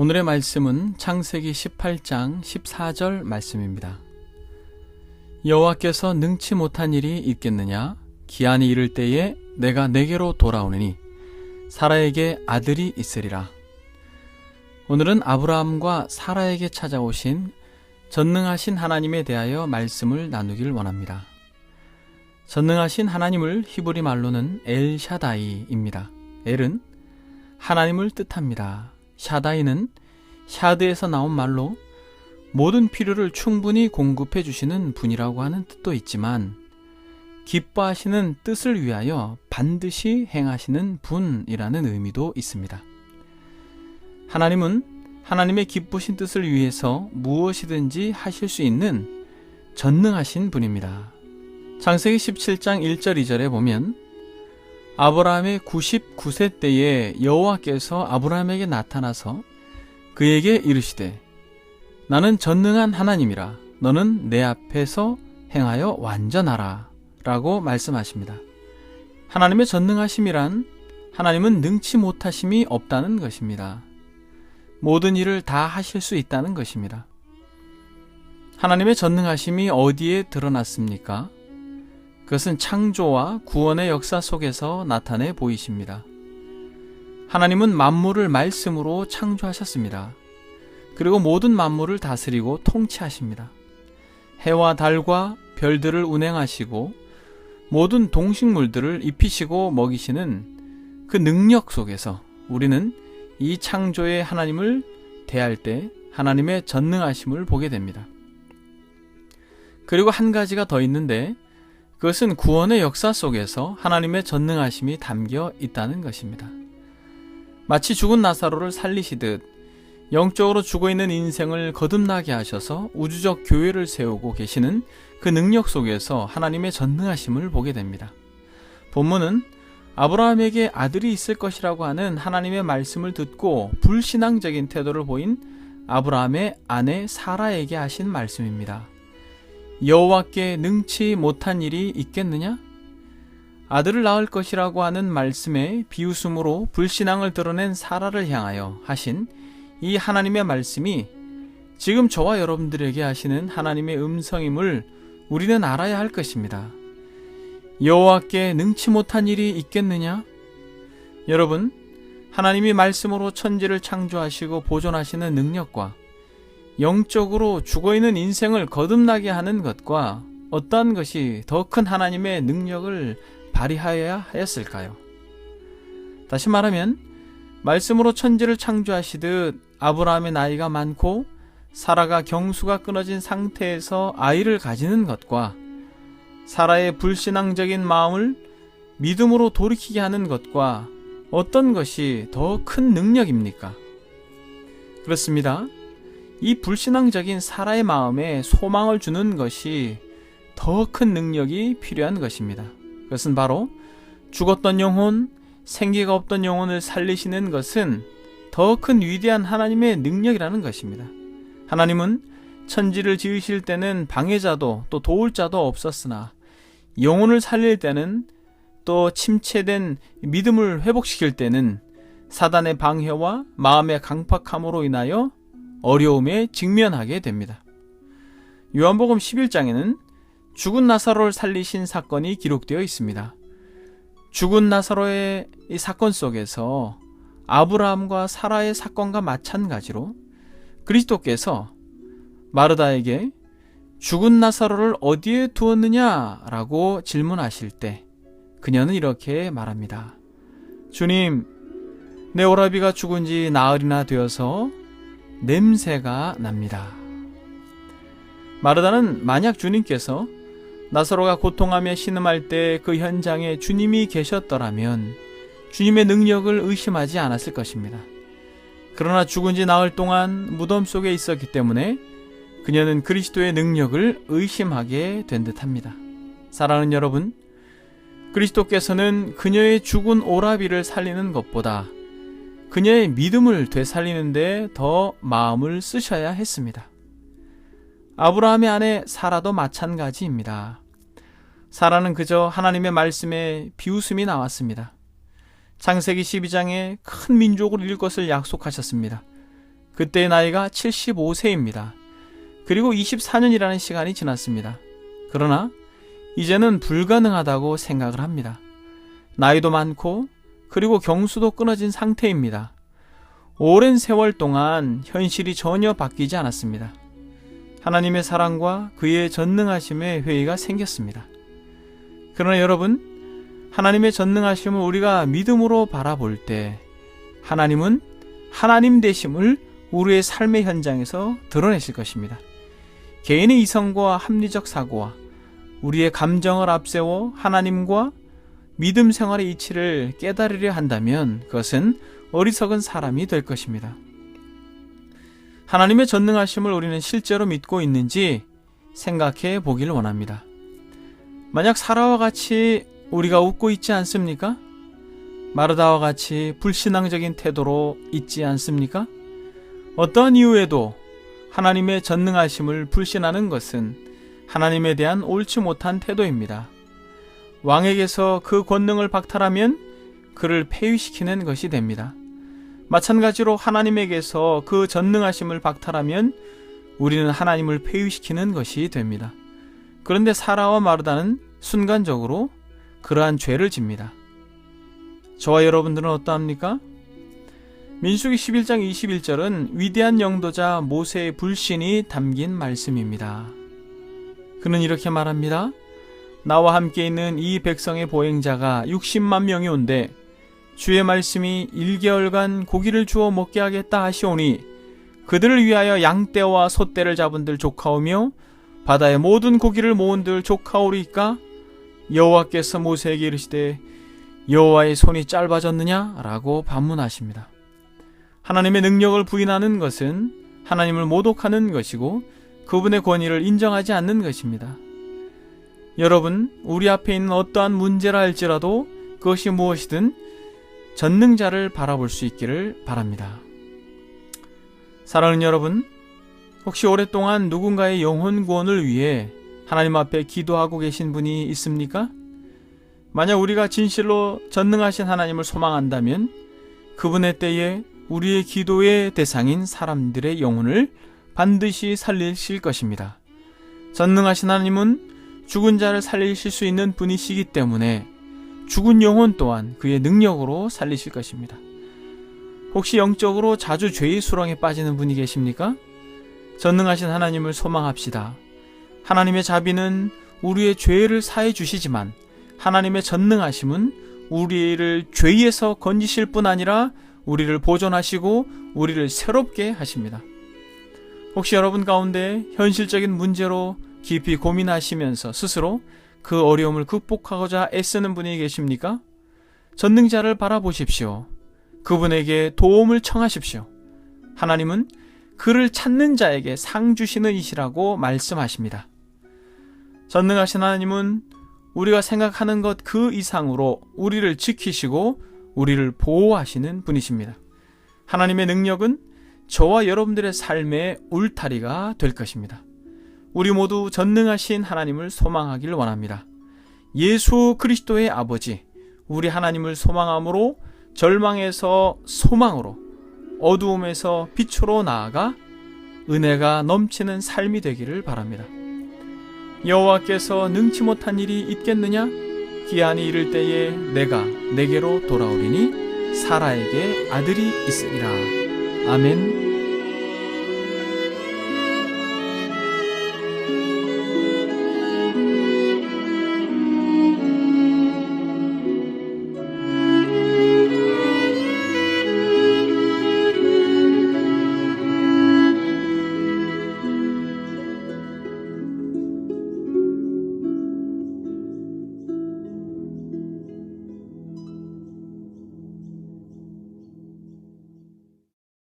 오늘의 말씀은 창세기 18장 14절 말씀입니다. 여호와께서 능치 못한 일이 있겠느냐? 기한이 이를 때에 내가 내게로 돌아오느니 사라에게 아들이 있으리라. 오늘은 아브라함과 사라에게 찾아오신 전능하신 하나님에 대하여 말씀을 나누길 원합니다. 전능하신 하나님을 히브리 말로는 엘샤다이입니다. 엘은 하나님을 뜻합니다. 샤다이는 샤드에서 나온 말로 모든 필요를 충분히 공급해 주시는 분이라고 하는 뜻도 있지만 기뻐하시는 뜻을 위하여 반드시 행하시는 분이라는 의미도 있습니다. 하나님은 하나님의 기쁘신 뜻을 위해서 무엇이든지 하실 수 있는 전능하신 분입니다. 창세기 17장 1절 2절에 보면 아브라함의 99세 때에 여호와께서 아브라함에게 나타나서 그에게 이르시되 나는 전능한 하나님이라 너는 내 앞에서 행하여 완전하라 라고 말씀하십니다. 하나님의 전능하심이란 하나님은 능치 못하심이 없다는 것입니다. 모든 일을 다 하실 수 있다는 것입니다. 하나님의 전능하심이 어디에 드러났습니까? 그것은 창조와 구원의 역사 속에서 나타내 보이십니다. 하나님은 만물을 말씀으로 창조하셨습니다. 그리고 모든 만물을 다스리고 통치하십니다. 해와 달과 별들을 운행하시고 모든 동식물들을 입히시고 먹이시는 그 능력 속에서 우리는 이 창조의 하나님을 대할 때 하나님의 전능하심을 보게 됩니다. 그리고 한 가지가 더 있는데 그것은 구원의 역사 속에서 하나님의 전능하심이 담겨 있다는 것입니다. 마치 죽은 나사로를 살리시듯 영적으로 죽어 있는 인생을 거듭나게 하셔서 우주적 교회를 세우고 계시는 그 능력 속에서 하나님의 전능하심을 보게 됩니다. 본문은 아브라함에게 아들이 있을 것이라고 하는 하나님의 말씀을 듣고 불신앙적인 태도를 보인 아브라함의 아내 사라에게 하신 말씀입니다. 여호와께 능치 못한 일이 있겠느냐? 아들을 낳을 것이라고 하는 말씀에 비웃음으로 불신앙을 드러낸 사라를 향하여 하신 이 하나님의 말씀이 지금 저와 여러분들에게 하시는 하나님의 음성임을 우리는 알아야 할 것입니다. 여호와께 능치 못한 일이 있겠느냐? 여러분, 하나님이 말씀으로 천지를 창조하시고 보존하시는 능력과 영적으로 죽어 있는 인생을 거듭나게 하는 것과 어떠한 것이 더 큰 하나님의 능력을 발휘하여야 하였을까요? 다시 말하면 말씀으로 천지를 창조하시듯 아브라함의 나이가 많고 사라가 경수가 끊어진 상태에서 아이를 가지는 것과 사라의 불신앙적인 마음을 믿음으로 돌이키게 하는 것과 어떤 것이 더 큰 능력입니까? 그렇습니다. 이 불신앙적인 사라의 마음에 소망을 주는 것이 더 큰 능력이 필요한 것입니다. 그것은 바로 죽었던 영혼, 생기가 없던 영혼을 살리시는 것은 더 큰 위대한 하나님의 능력이라는 것입니다. 하나님은 천지를 지으실 때는 방해자도 또 도울 자도 없었으나 영혼을 살릴 때는 또 침체된 믿음을 회복시킬 때는 사단의 방해와 마음의 강팍함으로 인하여 어려움에 직면하게 됩니다. 요한복음 11장에는 죽은 나사로를 살리신 사건이 기록되어 있습니다. 죽은 나사로의 이 사건 속에서 아브라함과 사라의 사건과 마찬가지로 그리스도께서 마르다에게 죽은 나사로를 어디에 두었느냐라고 질문하실 때 그녀는 이렇게 말합니다. 주님, 내 오라비가 죽은 지 나흘이나 되어서 냄새가 납니다. 마르다는 만약 주님께서 나사로가 고통하며 신음할 때 그 현장에 주님이 계셨더라면 주님의 능력을 의심하지 않았을 것입니다. 그러나 죽은 지 나흘 동안 무덤 속에 있었기 때문에 그녀는 그리스도의 능력을 의심하게 된 듯합니다. 사랑하는 여러분, 그리스도께서는 그녀의 죽은 오라비를 살리는 것보다 그녀의 믿음을 되살리는데 더 마음을 쓰셔야 했습니다. 아브라함의 아내 사라도 마찬가지입니다. 사라는 그저 하나님의 말씀에 비웃음이 나왔습니다. 창세기 12장에 큰 민족을 이룰 것을 약속하셨습니다. 그때의 나이가 75세입니다. 그리고 24년이라는 시간이 지났습니다. 그러나 이제는 불가능하다고 생각을 합니다. 나이도 많고 그리고 경수도 끊어진 상태입니다. 오랜 세월 동안 현실이 전혀 바뀌지 않았습니다. 하나님의 사랑과 그의 전능하심의 회의가 생겼습니다. 그러나 여러분, 하나님의 전능하심을 우리가 믿음으로 바라볼 때 하나님은 하나님 되심을 우리의 삶의 현장에서 드러내실 것입니다. 개인의 이성과 합리적 사고와 우리의 감정을 앞세워 하나님과 믿음 생활의 이치를 깨달으려 한다면 그것은 어리석은 사람이 될 것입니다. 하나님의 전능하심을 우리는 실제로 믿고 있는지 생각해 보기를 원합니다. 만약 사라와 같이 우리가 웃고 있지 않습니까? 마르다와 같이 불신앙적인 태도로 있지 않습니까? 어떠한 이유에도 하나님의 전능하심을 불신하는 것은 하나님에 대한 옳지 못한 태도입니다. 왕에게서 그 권능을 박탈하면 그를 폐위시키는 것이 됩니다. 마찬가지로 하나님에게서 그 전능하심을 박탈하면 우리는 하나님을 폐위시키는 것이 됩니다. 그런데 사라와 마르다는 순간적으로 그러한 죄를 집니다. 저와 여러분들은 어떠합니까? 민수기 11장 21절은 위대한 영도자 모세의 불신이 담긴 말씀입니다. 그는 이렇게 말합니다. 나와 함께 있는 이 백성의 보행자가 60만 명이 온데 주의 말씀이 1개월간 고기를 주어 먹게 하겠다 하시오니 그들을 위하여 양떼와 소떼를 잡은들 조카오며 바다의 모든 고기를 모은들 조카오리까 여호와께서 모세에게 이르시되 여호와의 손이 짧아졌느냐라고 반문하십니다. 하나님의 능력을 부인하는 것은 하나님을 모독하는 것이고 그분의 권위를 인정하지 않는 것입니다. 여러분, 우리 앞에 있는 어떠한 문제라 할지라도 그것이 무엇이든 전능자를 바라볼 수 있기를 바랍니다. 사랑하는 여러분, 혹시 오랫동안 누군가의 영혼 구원을 위해 하나님 앞에 기도하고 계신 분이 있습니까? 만약 우리가 진실로 전능하신 하나님을 소망한다면 그분의 때에 우리의 기도의 대상인 사람들의 영혼을 반드시 살리실 것입니다. 전능하신 하나님은 죽은 자를 살리실 수 있는 분이시기 때문에 죽은 영혼 또한 그의 능력으로 살리실 것입니다. 혹시 영적으로 자주 죄의 수렁에 빠지는 분이 계십니까? 전능하신 하나님을 소망합시다. 하나님의 자비는 우리의 죄를 사해 주시지만 하나님의 전능하심은 우리를 죄에서 건지실 뿐 아니라 우리를 보존하시고 우리를 새롭게 하십니다. 혹시 여러분 가운데 현실적인 문제로 깊이 고민하시면서 스스로 그 어려움을 극복하고자 애쓰는 분이 계십니까? 전능자를 바라보십시오. 그분에게 도움을 청하십시오. 하나님은 그를 찾는 자에게 상 주시는 이시라고 말씀하십니다. 전능하신 하나님은 우리가 생각하는 것 그 이상으로 우리를 지키시고 우리를 보호하시는 분이십니다. 하나님의 능력은 저와 여러분들의 삶의 울타리가 될 것입니다. 우리 모두 전능하신 하나님을 소망하기를 원합니다. 예수 그리스도의 아버지, 우리 하나님을 소망함으로 절망에서 소망으로, 어두움에서 빛으로 나아가 은혜가 넘치는 삶이 되기를 바랍니다. 여호와께서 능치 못한 일이 있겠느냐? 기한이 이를 때에 내가 내게로 돌아오리니 사라에게 아들이 있으리라. 아멘.